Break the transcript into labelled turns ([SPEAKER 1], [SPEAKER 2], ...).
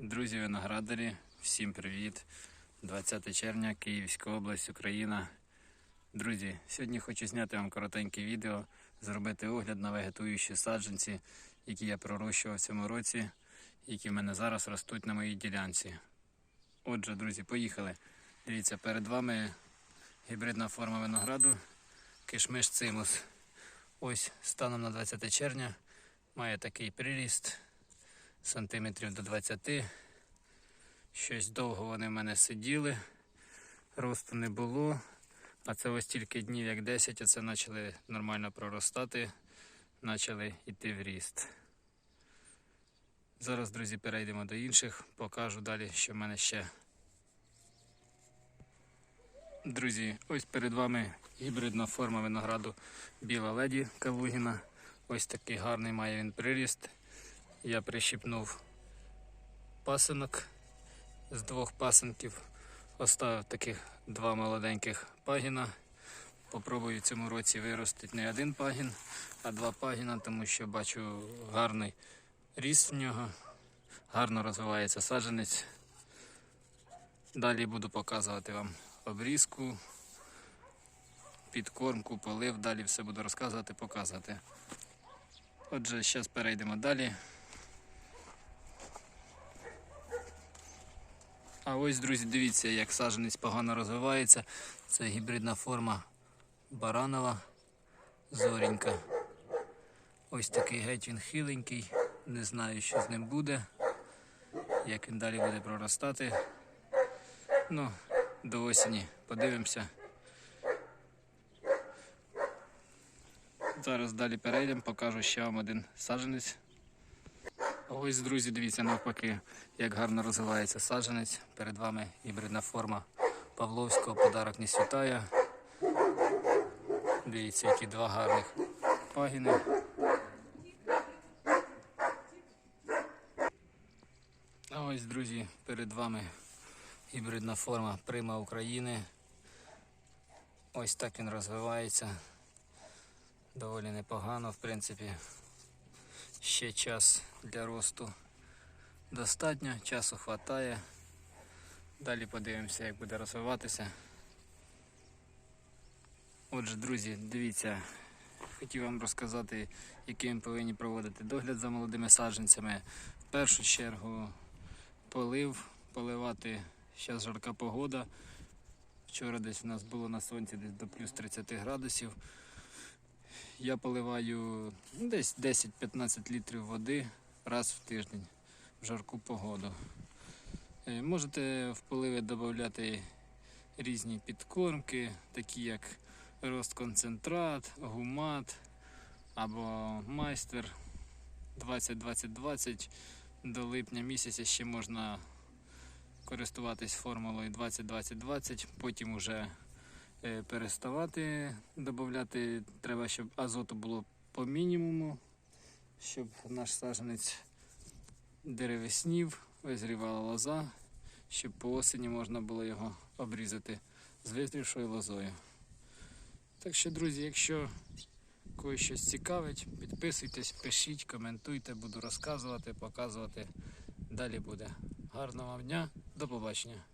[SPEAKER 1] Друзі виноградарі, всім привіт! 20 червня, Київська область, Україна. Друзі, сьогодні хочу зняти вам коротеньке відео, зробити огляд на вегетуючі саджанці, які я пророщував в цьому році, які в мене зараз ростуть на моїй ділянці. Отже, друзі, поїхали. Дивіться, перед вами гібридна форма винограду кишмиш цимус. Ось станом на 20 червня має такий приріст сантиметрів до 20. Щось довго вони в мене сиділи, росту не було. А це ось тільки днів як 10, оце почали нормально проростати, почали йти в ріст. Зараз, друзі, перейдемо до інших, покажу далі, що в мене ще. Друзі, ось перед вами гібридна форма винограду Біла леді Калугіна. Ось такий гарний має він приріст. Я прищипнув пасинок з двох пасинків. Оставив таких два молоденьких пагіна. Попробую в цьому році виростити не один пагін, а два пагіна, тому що бачу гарний ріст в нього, гарно розвивається саджанець. Далі буду показувати вам обрізку, підкормку, полив, далі все буду розказувати, показувати. Отже, зараз перейдемо далі. А ось, друзі, дивіться, як саджанець погано розвивається. Це гібридна форма баранова зорінька. Ось такий геть він хиленький. Не знаю, що з ним буде, як він далі буде проростати. Ну, до осені подивимося. Зараз далі перейдемо, покажу ще вам один саджанець. Ось, друзі, дивіться навпаки, як гарно розвивається саджанець. Перед вами гібридна форма Павловського подарок не світає. Дивіться, які два гарних пагіни. А ось, друзі, перед вами гібридна форма Прима України. Ось так він розвивається. Доволі непогано, в принципі. Ще час для росту достатньо, часу вистачає. Далі подивимося, як буде розвиватися. Отже, друзі, дивіться, хотів вам розказати, який ми повинні проводити догляд за молодими саджанцями. В першу чергу полив, поливати, зараз жарка погода. Вчора десь у нас було на сонці десь до плюс 30 градусів. Я поливаю ну, десь 10-15 літрів води раз в тиждень в жарку погоду. Е, Можете в поливи додати різні підкормки, такі як розконцентрат, гумат або майстер 20-20-20. До липня місяця ще можна користуватись формулою 20-20-20, потім уже переставати додати. Треба, щоб азоту було по мінімуму, щоб наш саджанець деревеснів, визрівала лоза, щоб по осені можна було його обрізати з визрівшою лозою. Так що, друзі, якщо когось щось цікавить, підписуйтесь, пишіть, коментуйте, буду розказувати, показувати. Далі буде. Гарного вам дня, до побачення.